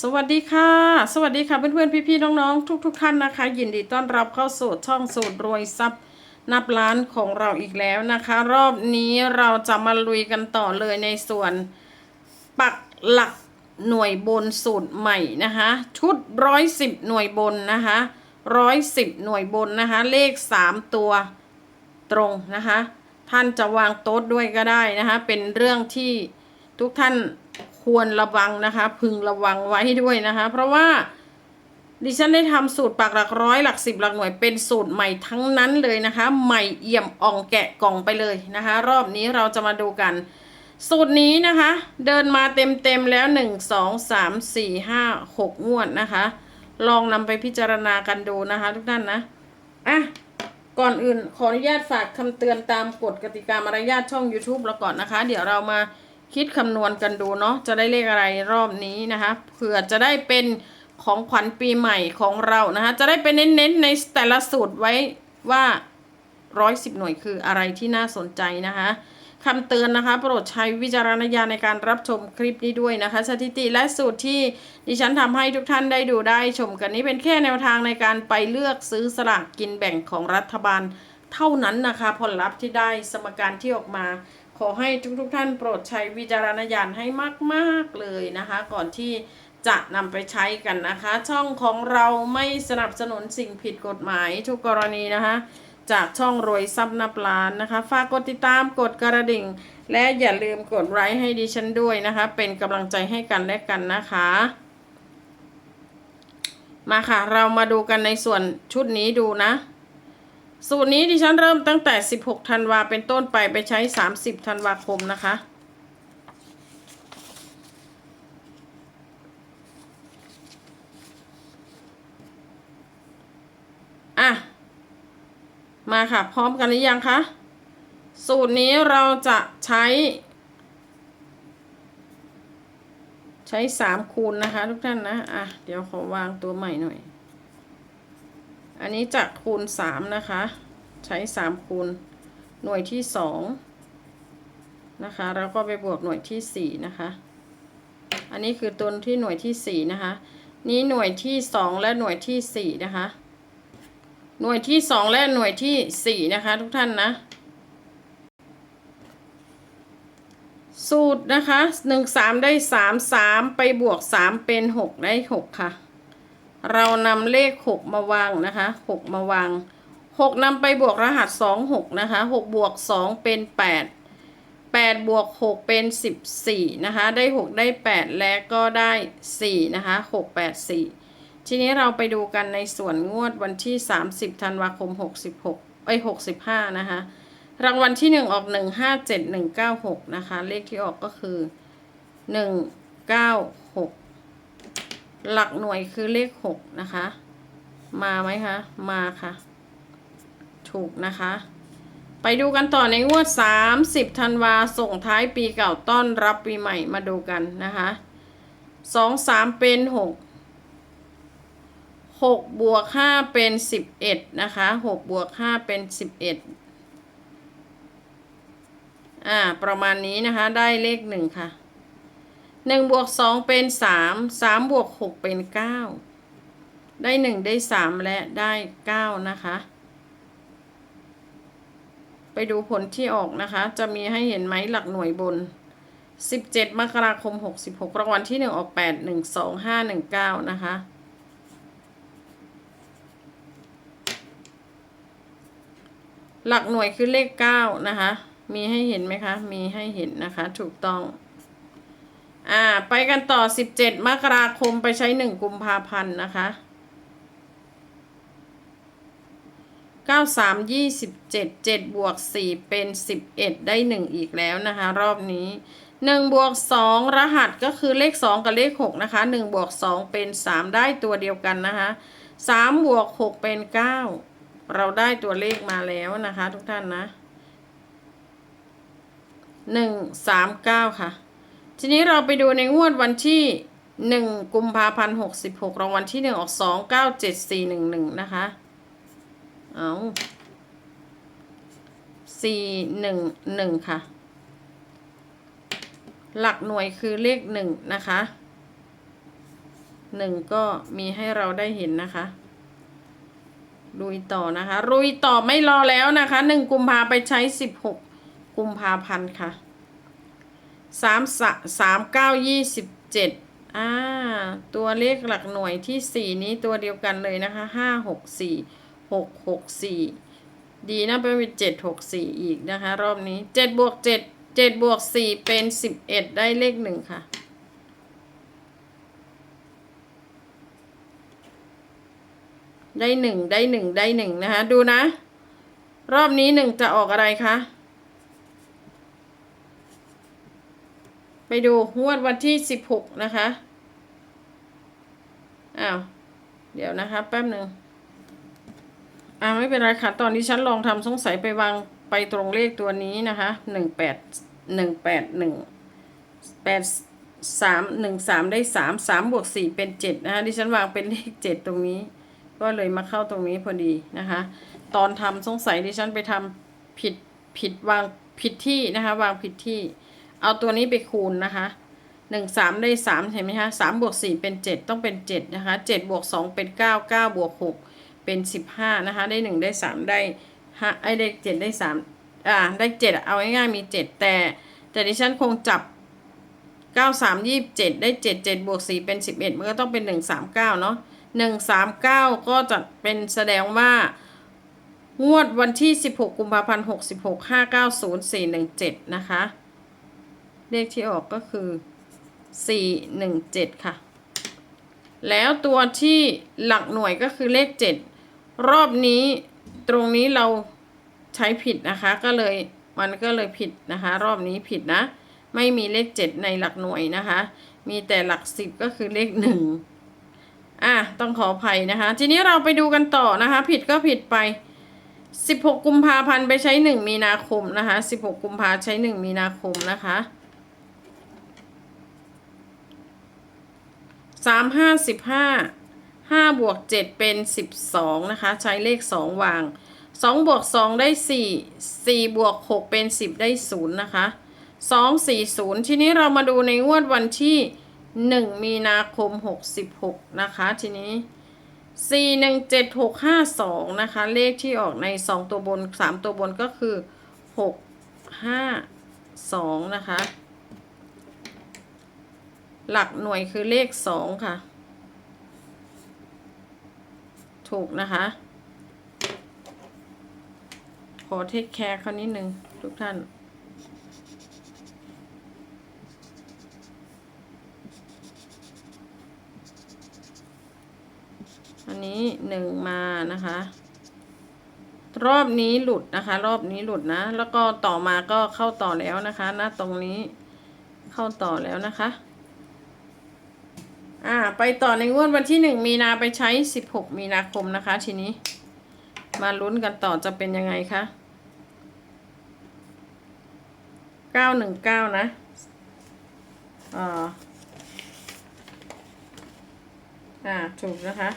สวัสดีค่ะ สวัสดีค่ะเพื่อนๆพี่ๆน้องๆ ทุก ๆ ท่านนะคะ ยินดีต้อนรับเข้าสู่ช่องสูตรรวยทรัพย์นับล้านของเราอีกแล้วนะคะ รอบนี้เราจะมาลุยกันต่อเลยในส่วน ปักหลักหน่วยบนสูตรใหม่นะคะ ชุดร้อยสิบหน่วยบนนะคะร้อยสิบหน่วยบนนะคะ เลขสามตัวตรงนะคะ ท่านจะวางโต๊ดด้วยก็ได้นะคะ เป็นเรื่องที่ทุกท่าน ควรระวังนะคะ พึงระวังไว้ด้วยนะคะ เพราะว่าดิฉันได้ทำสูตรปักหลักร้อยหลักสิบหลักหน่วยเป็นสูตรใหม่ทั้งนั้นเลยนะคะ ใหม่เอี่ยมอ่องแกะกล่องไปเลยนะคะ รอบนี้เราจะมาดูกัน สูตรนี้นะคะ เดินมาเต็มๆแล้วหนึ่งสองสามสี่ห้าหกงวดนะคะ ลองนำไปพิจารณากันดูนะคะ ทุกท่านนะอะก่อนอื่นขออนุญาตฝากคำเตือนตามกฎกติกามารยาทช่อง YouTube เราก่อนนะคะ เดี๋ยวเรามา คิดคำนวณกันดูเนาะจะได้เลขอะไรรอบนี้นะคะเผื่อจะได้เป็นของขวัญปีใหม่ของเรานะคะจะได้เป็นเน้นๆในแต่ละสูตรไว้ว่าร้อยสิบหน่วยคืออะไรที่น่าสนใจนะคะคำเตือนนะคะโปรดใช้วิจารณญาณในการรับชมคลิปนี้ด้วยนะคะ สถิติและสูตรที่ดิฉันทำให้ทุกท่านได้ดูได้ชมกันนี้เป็นแค่แนวทางในการไปเลือกซื้อสลากกินแบ่งของรัฐบาลเท่านั้นนะคะ ผลลัพธ์ที่ได้สมการที่ออกมา ขอให้ทุกๆทท่านโปรดใช้วิจารณญาณให้มากๆเลยนะคะ ก่อนที่จะนำไปใช้กันนะคะ ช่องของเราไม่สนับสนุนสิ่งผิดกฎหมายทุกกรณีนะคะ จากช่องรวยซับนับล้านนะคะ ฝากกดติดตามกดกระดิ่ง และอย่าลืมกดไลค์ให้ดิฉันด้วยนะคะ เป็นกำลังใจให้กันและกันนะคะ มาค่ะ เรามาดูกันในส่วนชุดนี้ดูนะ สูตรนี้ดิฉันเริ่มตั้งแต่ 16ธันวาเป็นต้นไปไปใช้ 30ธันวาคมนะคะ อะ มาค่ะ พร้อมกันหรือยังคะ สูตรนี้เราจะใช้ ใช้ 3 คูณนะคะทุกท่านนะ อะ เดี๋ยวขอวางตัวใหม่หน่อย อันนี้จะคูณสามนะคะ ใช้สามคูณหน่วยที่สองนะคะ แล้วก็ไปบวกหน่วยที่สี่นะคะ อันนี้คือตัวที่หน่วยที่สี่นะคะ นี้หน่วยที่สองและหน่วยที่สี่นะคะ หน่วยที่สองและหน่วยที่สี่นะคะ ทุกท่านนะ สูตรนะคะหนึ่งสามได้สามสามไปบวกสามเป็นหกได้หกค่ะ เรานำเลขหกมาวางนะคะหกมาวางหกนำไปบวกรหัสสองหกนะคะหกบวกสองเป็นแปดแปดบวกหกเป็นสิบสี่นะคะได้หกได้แปดและก็ได้สี่นะคะหกแปดสี่ทีนี้เราไปดูกันในส่วนงวดวันที่สามสิบธันวาคมหกสิบหกไอ้หกสิบห้านะคะรางวัลที่หนึ่งออกหนึ่งห้าเจ็ดหนึ่งเก้าหกนะคะเลขที่ออกก็คือหนึ่งเก้าหก หลักหน่วยคือเลขหกนะคะ มาไหมคะ มาค่ะ ถูกนะคะ ไปดูกันต่อในงวด 30ธันวาส่งท้ายปีเก่าต้อนรับปีใหม่มาดูกันนะคะสองสามเป็นหกหกบวกห้าเป็นสิบเอ็ดนะคะหกบวกห้าเป็นสิบเอ็ดอ่า ประมาณนี้นะคะ ได้เลขหนึ่งค่ะ หนึ่งบวกสองเป็นสามสามบวกหกเป็นเก้าได้หนึ่งได้สามและได้เก้านะคะ ไปดูผลที่ออกนะคะ จะมีให้เห็นไหมหลักหน่วยบนสิบเจ็ดมกราคมหกสิบหกรางวัลที่หนึ่งออกแปดหนึ่งสองห้าหนึ่งเก้านะคะหลักหน่วยคือเลขเก้านะคะ มีให้เห็นไหมคะ มีให้เห็นนะคะ ถูกต้อง อ่า ไปกันต่อ17มกราคมไปใช้1กุมภาพันธ์นะคะ93 27 7บวก4เป็น11ได้1อีกแล้วนะคะ รอบนี้1บวก2รหัสก็คือเลข2กับเลข6นะคะ1บวก2เป็น3ได้ตัวเดียวกันนะคะ3บวก6เป็น9เราได้ตัวเลขมาแล้วนะคะ ทุกท่านนะ1 3 9ค่ะ ทีนี้เราไปดูในงวดวันที่หนึ่งกุมภาพันธ์หกสิบหกรางวัลที่หนึ่งออกสองเก้าเจ็ดสี่หนึ่งหนึ่งนะคะเอาสี่หนึ่งหนึ่งค่ะ หลักหน่วยคือเลขหนึ่งนะคะหนึ่งก็มีให้เราได้เห็นนะคะลุยต่อนะคะลุยต่อไม่รอแล้วนะคะหนึ่งกุมภาไปใช้สิบหกกุมภาพันธ์ค่ะ สามสามเก้ายี่สิบเจ็ดอ่าตัวเลขหลักหน่วยที่สี่นี้ตัวเดียวกันเลยนะคะห้าหกสี่หกหกสี่ดีนะเป็นเจ็ดหกสี่อีกนะคะ รอบนี้เจ็ดบวกเจ็ดเจ็ดบวกสี่เป็นสิบเอ็ดได้เลขหนึ่งค่ะได้หนึ่งได้หนึ่งได้หนึ่งนะคะ ดูนะ รอบนี้หนึ่งจะออกอะไรคะ ไปดูงวดวันที่สิบหกนะคะ อ้าว เดี๋ยวนะคะ แป๊บหนึ่งอ่าไม่เป็นไรค่ะ ตอนนี้ฉันลองทำสงสัยไปวางไปตรงเลขตัวนี้นะคะหนึ่งแปดหนึ่งแปดหนึ่งแปดสามหนึ่งสามได้สามสามบวกสี่เป็นเจ็ดนะคะดิฉันวางเป็นเลขเจ็ดตรงนี้ ก็เลยมาเข้าตรงนี้พอดีนะคะ ตอนทำสงสัยดิฉันไปทำผิดผิดวางผิดที่นะคะ วางผิดที่ เอาตัวนี้ไปคูณนะคะหนึ่งสามได้สามเห็นไหมคะสามบวกสี่เป็นเจ็ดต้องเป็นเจ็ดนะคะเจ็ดบวกสองเป็นเก้าเก้าบวกหกเป็นสิบห้านะคะได้หนึ่งได้สามได้ห้าไอ้ได้เจ็ดได้สามอ่าได้เจ็ดเอาง่ายๆมีเจ็ดแต่แต่ดิฉันคงจับเก้าสามยี่บเจ็ดได้เจ็ดเจ็ดบวกสี่เป็นสิบเอ็ดมันก็ต้องเป็นหนึ่งสามเก้าเนาะหนึ่งสามเก้าก็จะเป็นแสดงว่างวดวันที่สิบหกกุมภาพันธ์หกสิบหกห้าเก้าศูนย์สี่หนึ่งเจ็ดนะคะ เลขที่ออกก็คือสี่หนึ่งเจ็ดค่ะ แล้วตัวที่หลักหน่วยก็คือเลขเจ็ดรอบนี้ตรงนี้เราใช้ผิดนะคะ ก็เลยมันก็เลยผิดนะคะ รอบนี้ผิดนะ ไม่มีเลขเจ็ดในหลักหน่วยนะคะ มีแต่หลักสิบก็คือเลขหนึ่งอะ ต้องขออภัยนะคะ ทีนี้เราไปดูกันต่อนะคะ ผิดก็ผิดไป16 กุมภาพันธ์ไปใช้ 1 มีนาคมนะคะ 16 กุมภาใช้ 1 มีนาคมนะคะ สามห้าสิบห้าห้าบวกเจ็ดเป็นสิบสองนะคะ ใช้เลขสองวางสองบวกสองได้สี่สี่บวกหกเป็นสิบได้ศูนย์นะคะสองสี่ศูนย์ทีนี้เรามาดูในงวดวันที่หนึ่งมีนาคมหกสิบหกนะคะทีนี้สี่หนึ่งเจ็ดหกห้าสองนะคะ เลขที่ออกในสองตัวบนสามตัวบนก็คือหกห้าสองนะคะ หลักหน่วยคือเลขสองค่ะ ถูกนะคะ ขอเทคแคร์เขานิดนึงทุกท่านอันนี้หนึ่งมานะคะ รอบนี้หลุดนะคะ รอบนี้หลุดนะ แล้วก็ต่อมาก็เข้าต่อแล้วนะคะณตรงนี้เข้าต่อแล้วนะคะ อ่า ไปต่อในงวดวันที่หนึ่งมีนาไปใช้สิบหกมีนาคมนะคะ ทีนี้ มาลุ้นกันต่อจะเป็นยังไงคะเก้าหนึ่งเก้านะอ่าอ่า ถูกนะคะ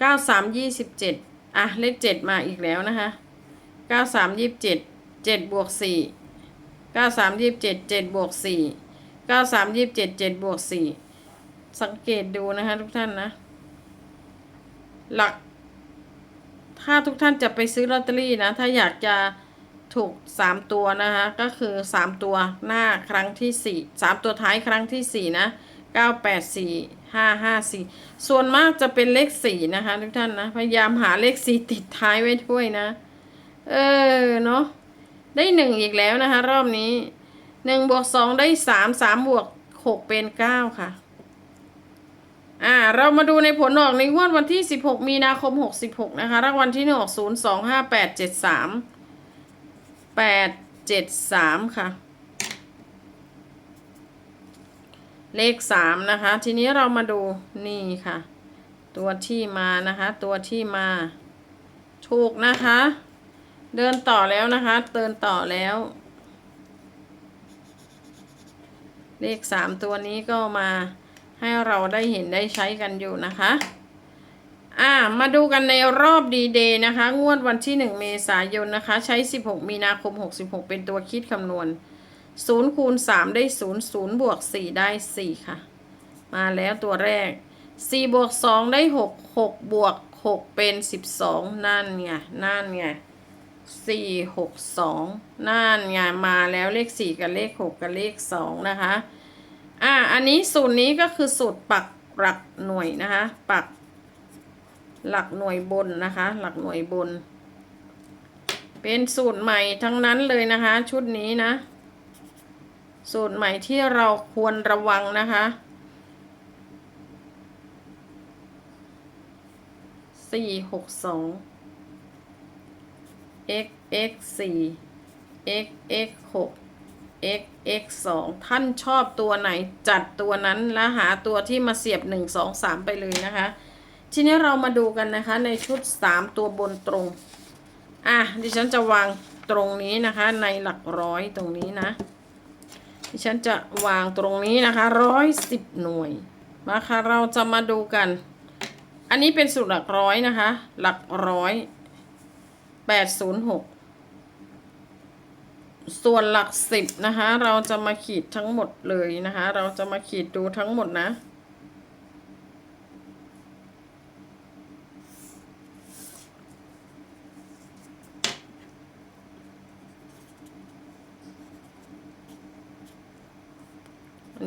เก้าสามยี่สิบเจ็ด อะเลขเจ็ดมาอีกแล้วนะคะเก้าสามยี่สิบเจ็ดเจ็ดบวกสี่เก้าสามยี่สิบเจ็ดเจ็ดบวกสี่เก้าสามยี่สิบเจ็ดเจ็ดบวกสี่สังเกตดูนะคะทุกท่านนะ หลัก ถ้าทุกท่านจะไปซื้อลอตเตอรี่นะ ถ้าอยากจะถูกสามตัวนะคะ ก็คือสามตัวหน้าครั้งที่สี่สามตัวท้ายครั้งที่สี่นะ เก้าแปดสี่ห้าห้าสี่ส่วนมากจะเป็นเลขสี่นะคะทุกท่านนะ พยายามหาเลขสี่ติดท้ายไว้ด้วยนะ เออเนาะได้หนึ่งอีกแล้วนะคะ รอบนี้หนึ่งบวกสองได้สามสามบวกหกเป็นเก้าค่ะ อ่า เรามาดูในผลออกในงวดวันที่สิบหกมีนาคมหกสิบหกนะคะ รางวัลที่หนึ่งออกศูนย์สองห้าแปดเจ็ดสามแปดเจ็ดสามค่ะ เลขสามนะคะ ทีนี้เรามาดูนี่ค่ะ ตัวที่มานะคะ ตัวที่มา ถูกนะคะ เดินต่อแล้วนะคะเดินต่อแล้ว เลขสามตัวนี้ก็มาให้เราได้เห็นได้ใช้กันอยู่นะคะ อ่า มาดูกันในรอบดีเดย์นะคะ งวดวันที่ 1 เมษายนนะคะ ใช้ 16 มีนาคม 66 เป็นตัวคิดคำนวณ 0คูณ3 ได้ 0 0บวก4ได้ 4 ค่ะ มาแล้วตัวแรก 4 บวก 2 ได้ 6 6 บวก 6 เป็น 12 นั่นไง นั่นไงสี่หกสองนั่นไง มาแล้วเลขสี่กับเลขหกกับเลขสองนะคะ อ่า อันนี้สูตรนี้ก็คือสูตรปักหลักหน่วยนะคะ ปักหลักหน่วยบนนะคะ หลักหน่วยบน เป็นสูตรใหม่ทั้งนั้นเลยนะคะ ชุดนี้นะ สูตรใหม่ที่เราควรระวังนะคะสี่หกสอง x x 4 x x 6 x x 2ท่านชอบตัวไหนจัดตัวนั้นแล้วหาตัวที่มาเสียบ1 2 3ไปเลยนะคะ ทีนี้เรามาดูกันนะคะในชุด3ตัวบนตรง อะ ดิฉันจะวางตรงนี้นะคะในหลักร้อยตรงนี้นะ ดิฉันจะวางตรงนี้นะคะร้อยสิบหน่วยมาค่ะเราจะมาดูกัน อันนี้เป็นสูตรหลักร้อยนะคะ หลักร้อยแปดศูนย์หกส่วนหลักสิบนะคะ เราจะมาขีดทั้งหมดเลยนะคะ เราจะมาขีดดูทั้งหมดนะ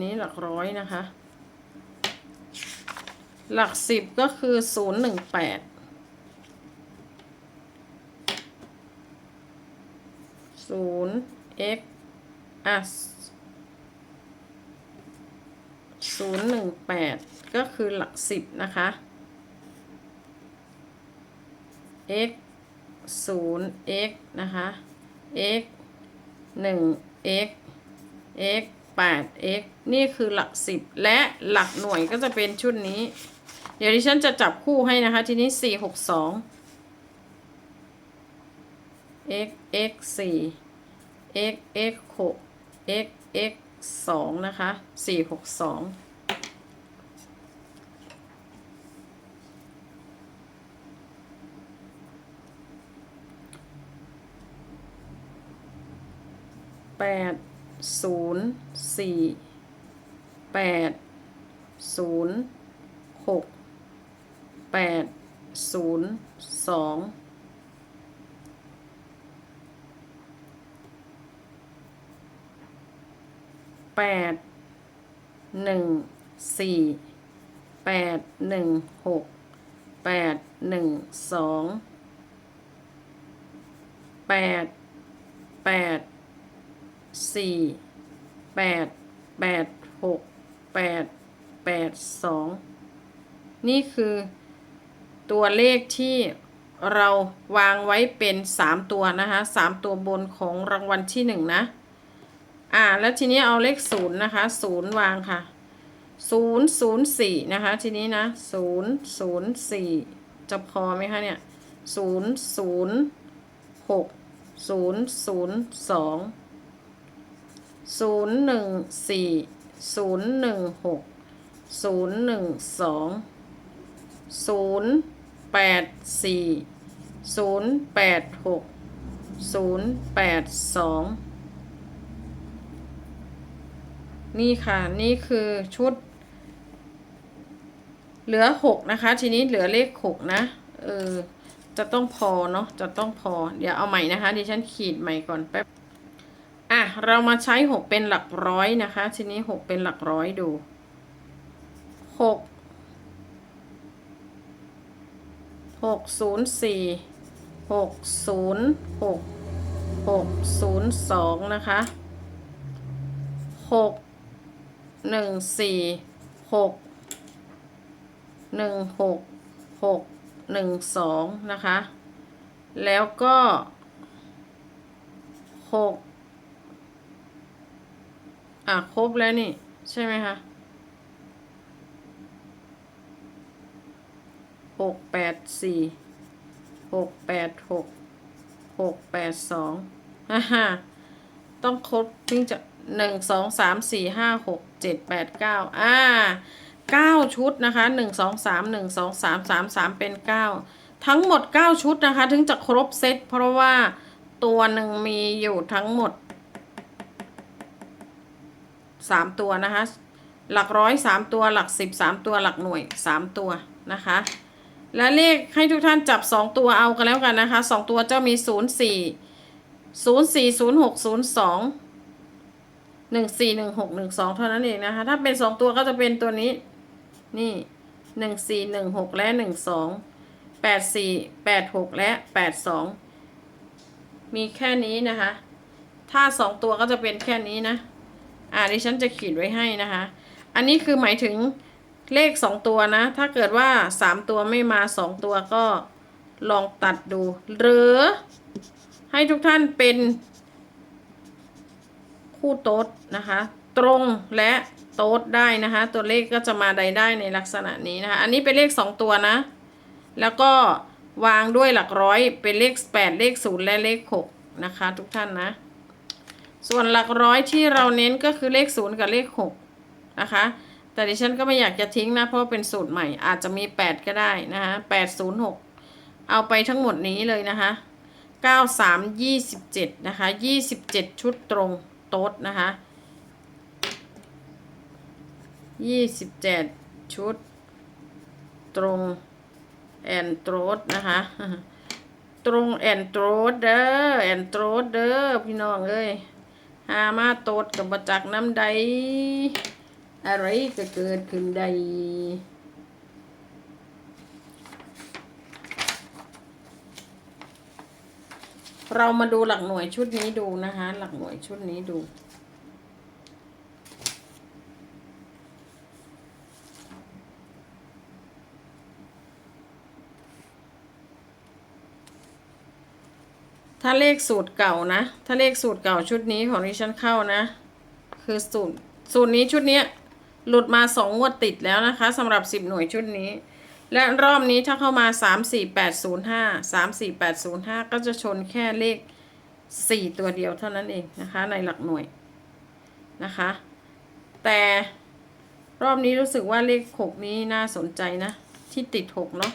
นี้หลักร้อยนะคะ หลักสิบก็คือศูนย์หนึ่งแปดศูนย์ x อะศูนย์หนึ่งแปดก็คือหลักสิบนะคะ x ศูนย์ x นะคะ x หนึ่ง x x แปด x นี่คือหลักสิบและหลักหน่วยก็จะเป็นชุดนี้ เดี๋ยวดิฉันจะจับคู่ให้นะคะ ทีนี้สี่หกสอง x x สี่ x x หก x x สองนะคะสี่หกสองแปด ศูนย์สี่แปดศูนย์หกแปดศูนย์สองแปดหนึ่งสี่แปดหนึ่งหกแปดหนึ่งสองแปดแปด สี่แปดแปดหกแปดแปดสองนี่คือตัวเลขที่เราวางไว้เป็นสามตัวนะคะสามตัวบนของรางวัลที่หนึ่งนะ อ่า แล้วทีนี้เอาเลขศูนย์นะคะศูนย์วางค่ะศูนย์ศูนย์สี่นะคะ ทีนี้นะศูนย์ศูนย์สี่จะพอไหมคะเนี่ยศูนย์ศูนย์หกศูนย์ศูนย์สอง ศูนย์หนึ่งสี่ศูนย์หนึ่งหกศูนย์หนึ่งสองศูนย์แปดสี่ศูนย์แปดหกศูนย์แปดสองนี่ค่ะ นี่คือชุด เหลือหกนะคะ ทีนี้เหลือเลขหกนะ เออ จะต้องพอเนาะ จะต้องพอ เดี๋ยวเอาใหม่นะคะ ดิฉันขีดใหม่ก่อนแป๊บ อะ เรามาใช้หกเป็นหลักร้อยนะคะ ทีนี้หกเป็นหลักร้อยดูหกหกศูนย์สี่หกศูนย์หกหกศูนย์สองนะคะหกหนึ่งสี่หกหนึ่งหกหกหนึ่งสองนะคะ แล้วก็หก อะครบแล้วนี่ ใช่ไหมคะหกแปดสี่หกแปดหกหกแปดสองฮ่าฮ่าต้องครบถึงจะหนึ่งสองสามสี่ห้าหกเจ็ดแปดเก้าอ่าเก้าชุดนะคะหนึ่งสองสามหนึ่งสองสามสามสามเป็นเก้าทั้งหมดเก้าชุดนะคะ ถึงจะครบเซตเพราะว่าตัวหนึ่งมีอยู่ทั้งหมด สามตัวนะคะ หลักร้อยสามตัวหลักสิบสามตัวหลักหน่วยสามตัวนะคะ และเลขให้ทุกท่านจับสองตัวเอากันแล้วกันนะคะสองตัวจ้ามีศูนย์สี่ศูนย์สี่ศูนย์หกศูนย์สองหนึ่งสี่หนึ่งหกหนึ่งสองเท่านั้นเองนะคะ ถ้าเป็นสองตัวก็จะเป็นตัวนี้ นี่หนึ่งสี่หนึ่งหกและหนึ่งสองแปดสี่แปดหกและแปดสองมีแค่นี้นะคะ ถ้าสองตัวก็จะเป็นแค่นี้นะ อ่าดิฉันจะขีดไว้ให้นะคะ อันนี้คือหมายถึงเลขสองตัวนะ ถ้าเกิดว่าสามตัวไม่มาสองตัวก็ลองตัดดู หรือให้ทุกท่านเป็นคู่โต๊ดนะคะ ตรงและโต๊ดได้นะคะ ตัวเลขก็จะมาใดได้ในลักษณะนี้นะคะ อันนี้เป็นเลขสองตัวนะ แล้วก็วางด้วยหลักร้อยเป็นเลขแปดเลขศูนย์และเลขหกนะคะ ทุกท่านนะ ส่วนหลักร้อยที่เราเน้นก็คือเลขศูนย์กับเลขหกนะคะ แต่ดิฉันก็ไม่อยากจะทิ้งนะ เพราะเป็นสูตรใหม่อาจจะมีแปดก็ได้นะคะแปดศูนย์หกเอาไปทั้งหมดนี้เลยนะคะเก้าสามยี่สิบเจ็ดนะคะยี่สิบเจ็ดชุดตรงโต๊ดนะคะยี่สิบเจ็ดชุดตรงแอนโตรดนะคะตรงแอนโตรดเด้อแอนโตรดเด้อพี่น้องเอ้ย หามาโตดกับมาจากน้ำใด อะไรก็เกิดขึ้นใดเรามาดูหลักหน่วยชุดนี้ดูนะคะ หลักหน่วยชุดนี้ดู ถ้าเลขสูตรเก่านะ ถ้าเลขสูตรเก่าชุดนี้ของดิฉันเข้านะ คือสูตรสูตรนี้ชุดนี้หลุดมาสองงวดติดแล้วนะคะสำหรับสิบหน่วยชุดนี้ และรอบนี้ถ้าเข้ามาสามสี่แปดศูนย์ห้าสามสี่แปดศูนย์ห้าก็จะชนแค่เลขสี่ตัวเดียวเท่านั้นเองนะคะ ในหลักหน่วยนะคะ แต่รอบนี้รู้สึกว่าเลขหกนี้น่าสนใจนะ ที่ติดหกเนาะ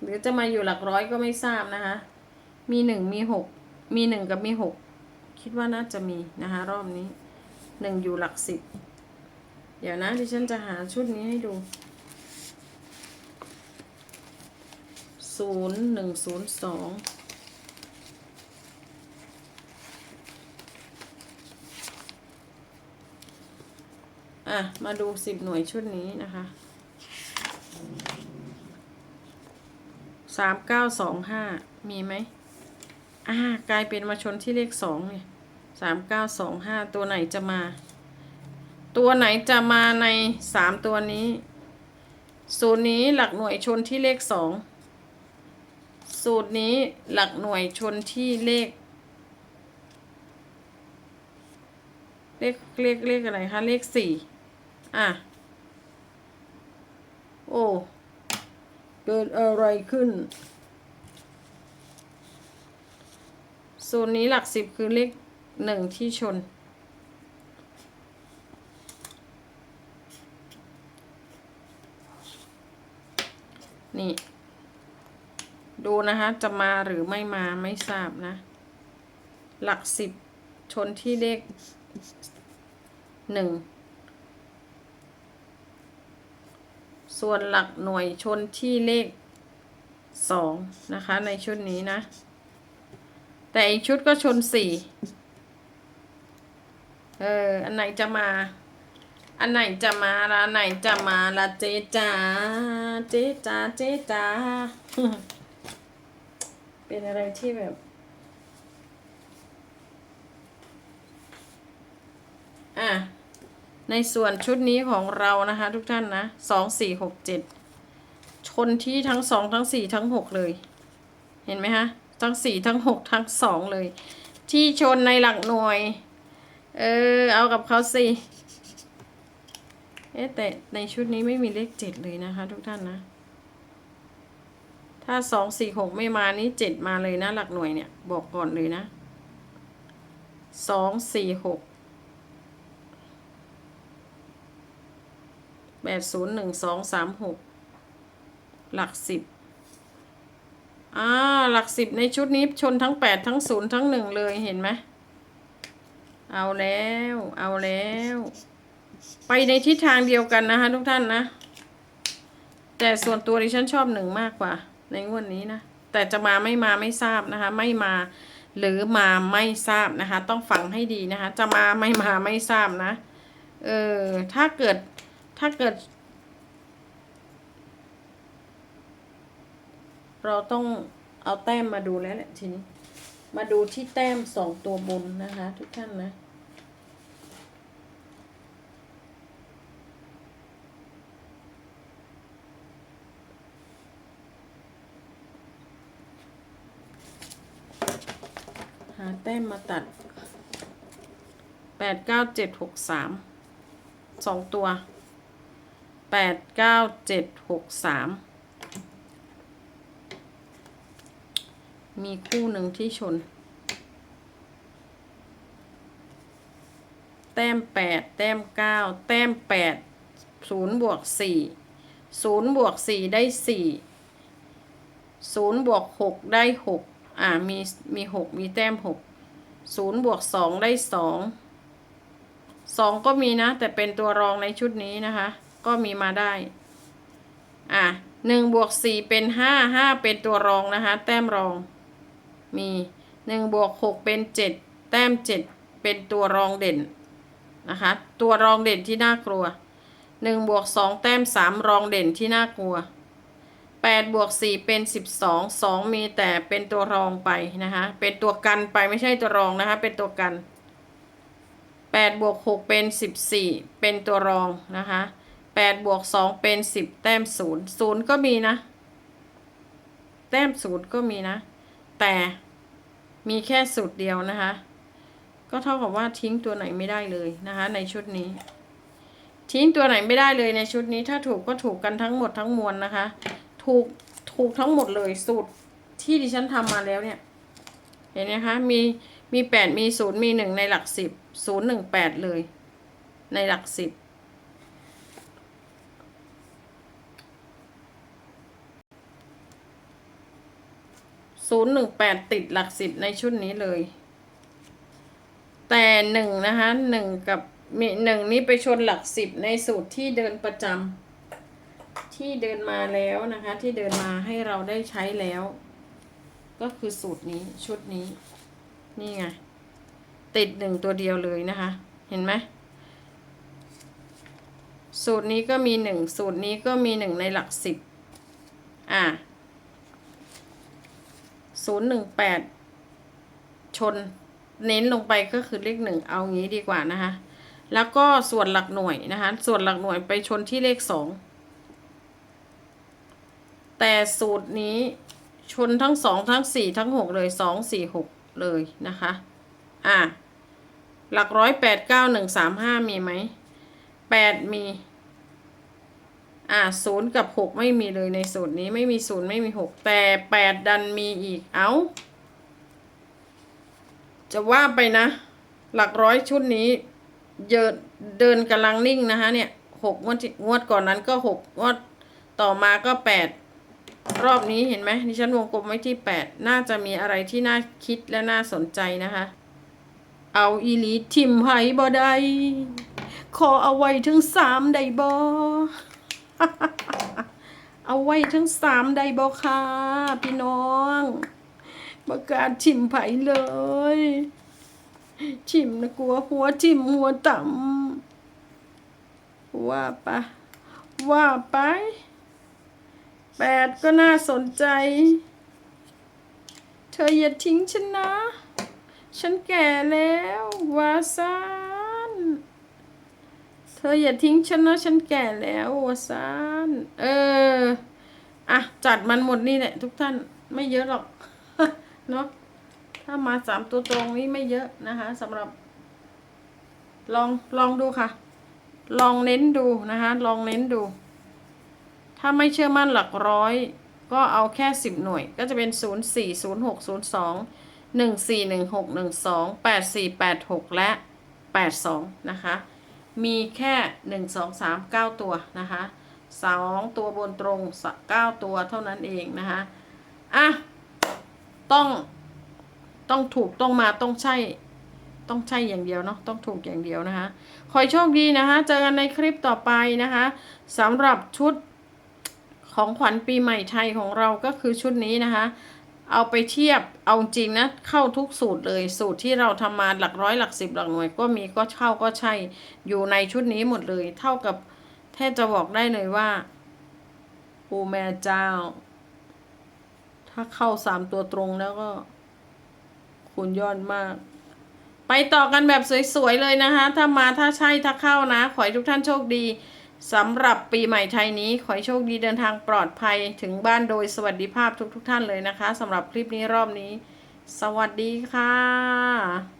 หรือจะมาอยู่หลักร้อยก็ไม่ทราบนะคะ มีหนึ่งมีหกมีหนึ่งกับมีหกคิดว่าน่าจะมีนะคะรอบนี้หนึ่งอยู่หลักสิบเดี๋ยวนะดิฉันจะหาชุดนี้ให้ดูศูนย์หนึ่งศูนย์สองอะ มาดูสิบหน่วยชุดนี้นะคะสามเก้าสองห้ามีไหม อ่ากลายเป็นมาชนที่เลขสองเนี่ยสามเก้าสองห้าตัวไหนจะมา ตัวไหนจะมาในสามตัวนี้ สูตรนี้หลักหน่วยชนที่เลขสองสูตรนี้หลักหน่วยชนที่เลข เลขเลขเลขอะไรคะ เลขสี่อะ โอ้ เกิดอะไรขึ้น สูตรนี้หลักสิบคือเลขหนึ่งที่ชน นี่ ดูนะคะ จะมาหรือไม่มาไม่ทราบนะ หลักสิบชนที่เลขหนึ่งส่วนหลักหน่วยชนที่เลขสองนะคะ ในชุดนี้นะ แต่อีกชุดก็ชนสี่เออ อันไหนจะมา อันไหนจะมาละอันไหนจะมาละเจจ๋าเจจ๋าเจจ๋าเป็นอะไรที่แบบ อะ ในส่วนชุดนี้ของเรานะคะ ทุกท่านนะสองสี่หกเจ็ดชนที่ทั้งสองทั้งสี่ทั้งหกเลย เห็นไหมคะ ทั้งสี่ทั้งหกทั้งสองเลย ที่ชนในหลักหน่วย เออ เอากับเขาสิเอ๊ะแต่ในชุดนี้ไม่มีเลขเจ็ดเลยนะคะ ทุกท่านนะ ถ้าสองสี่หกไม่มานี่เจ็ดมาเลยนะ หลักหน่วยเนี่ย บอกก่อนเลยนะสองสี่หกแปดศูนย์หนึ่งสองสามหกหลักสิบ อ่าหลักสิบในชุดนี้ชนทั้งแปดทั้งศูนย์ทั้งหนึ่งเลยเห็นไหมเอาแล้ว เอาแล้ว ไปในทิศทางเดียวกันนะคะ ทุกท่านนะ แต่ส่วนตัวดิฉันชอบหนึ่งมากกว่า ในงวดนี้นะ แต่จะมาไม่มาไม่ทราบนะคะ ไม่มาหรือมาไม่ทราบนะคะ ต้องฟังให้ดีนะคะ จะมาไม่มาไม่ทราบนะ เออถ้าเกิดถ้าเกิด เราต้องเอาแต้มมาดูแล้วแหละทีนี้ มาดูที่แต้มสองตัวบนนะคะ ทุกท่านนะ หาแต้มมาตัดแปดเก้าเจ็ดหกสามสองตัวแปดเก้าเจ็ดหกสาม มีคู่หนึ่งที่ชน แต้มแปดแต้มเก้าแต้มแปดศูนย์บวกสี่ศูนย์บวกสี่ได้สี่ศูนย์บวกหกได้หกอ่ามีมีหกมีแต้มหกศูนย์บวกสองได้สองสองก็มีนะ แต่เป็นตัวรองในชุดนี้นะคะ ก็มีมาได้ อะหนึ่งบวกสี่เป็นห้าห้าเป็นตัวรองนะคะ แต้มรอง มีหนึ่งบวกหกเป็นเจ็ดแต้มเจ็ดเป็นตัวรองเด่นนะคะ ตัวรองเด่นที่น่ากลัวหนึ่งบวกสองแต้มสามรองเด่นที่น่ากลัวแปดบวกสี่เป็นสิบสองสองมีแต่เป็นตัวรองไปนะคะ เป็นตัวกันไปไม่ใช่ตัวรองนะคะ เป็นตัวกันแปดบวกหกเป็นสิบสี่เป็นตัวรองนะคะแปดบวกสองเป็นสิบแต้มศูนย์ศูนย์ก็มีนะ แต้มศูนย์ก็มีนะ แต่มีแค่สูตรเดียวนะคะ ก็เท่ากับว่าทิ้งตัวไหนไม่ได้เลยนะคะ ในชุดนี้ ทิ้งตัวไหนไม่ได้เลยในชุดนี้ ถ้าถูกก็ถูกกันทั้งหมดทั้งมวลนะคะ ถูกถูกทั้งหมดเลยสูตรที่ดิฉันทำมาแล้วเนี่ย เห็นไหมคะ มีมีแปดมีศูนย์มีหนึ่งในหลักสิบศูนย์หนึ่งแปดเลย ในหลักสิบ ศูนย์หนึ่งแปดติดหลักสิบในชุดนี้เลย แต่หนึ่งนะคะหนึ่งกับมีหนึ่งนี่ไปชนหลักสิบในสูตรที่เดินประจำที่เดินมาแล้วนะคะ ที่เดินมาให้เราได้ใช้แล้ว ก็คือสูตรนี้ชุดนี้ นี่ไง ติดหนึ่งตัวเดียวเลยนะคะ เห็นไหมสูตรนี้ก็มีหนึ่งสูตรนี้ก็มีหนึ่งในหลักสิบอ่า ศูนย์หนึ่งแปดชนเน้นลงไปก็คือเลขหนึ่งเอางี้ดีกว่านะคะ แล้วก็ส่วนหลักหน่วยนะคะ ส่วนหลักหน่วยไปชนที่เลขสองแต่สูตรนี้ชนทั้งสองทั้งสี่ทั้งหกเลยสองสี่หกเลยนะคะ อะ หลักร้อยแปดเก้าหนึ่งสามห้ามีไหมแปดมี อ่าศูนย์กับหกไม่มีเลยในสูตรนี้ไม่มีศูนย์ไม่มีหกแต่แปดดันมีอีกเอา้า จะว่าไปนะ หลักร้อยชุดนี้เดินเดินกำลังนิ่งนะคะเนี่ยหกงวดงวดก่อนนั้นก็หกงวดต่อมาก็แปดรอบนี้เห็นไหมดิฉันวงกลมไว้ที่แปดน่าจะมีอะไรที่น่าคิดและน่าสนใจนะคะ เอาอีลีทิมไห้บ่ได้ขอเอาไว้ถึงสามได้บ่ เอาไว้ทั้งสามได้บ่ค่ะ พี่น้องประกาศชิมไผเลย ชิมนะกลัวหัวชิมหัวต่ำว่าปะว่าไปแปดก็น่าสนใจ เธออย่าทิ้งฉันนะ ฉันแก่แล้ววาซา เธออย่าทิ้งฉันนะฉันแก่แล้ววาซานเออ อะ จัดมันหมดนี่แหละทุกท่านไม่เยอะหรอก เนาะถ้ามาสามตัวตรงนี้ไม่เยอะนะคะสำหรับ ลองลองดูค่ะ ลองเน้นดูนะคะ ลองเน้นดู ถ้าไม่เชื่อมั่นหลักร้อย ก็เอาแค่สิบหน่วย ก็จะเป็นศูนย์สี่ศูนย์หกศูนย์สองหนึ่งสี่หนึ่งหกหนึ่งสองแปดสี่แปดหกและแปดสองนะคะ มีแค่หนึ่งสองสามเก้าตัวนะคะสองตัวบนตรงเก้าตัวเท่านั้นเองนะคะอะต้องต้องถูกต้องมาต้องใช่ต้องใช่อย่างเดียวเนาะต้องถูกอย่างเดียวนะคะขอโชคดีนะคะเจอกันในคลิปต่อไปนะคะสำหรับชุดของขวัญปีใหม่ไทยของเราก็คือชุดนี้นะคะ เอาไปเทียบเอาจริงนะเข้าทุกสูตรเลยสูตรที่เราทำมาหลักร้อยหลักสิบหลักหน่วย ก็มีก็เข้าก็ใช่อยู่ในชุดนี้หมดเลย เท่ากับแทบจะบอกได้เลยว่าโอ้แม่เจ้า ถ้าเข้าสามตัวตรงแล้วก็คุณยอดมาก ไปต่อกันแบบสวยๆเลยนะคะ ถ้ามาถ้าใช่ถ้าเข้านะ ขอให้ทุกท่านโชคดี สำหรับปีใหม่ไทยนี้ ขอให้โชคดีเดินทางปลอดภัยถึงบ้านโดยสวัสดิภาพทุกๆทท่านเลยนะคะสำหรับคลิปนี้รอบนี้ สวัสดีค่ะ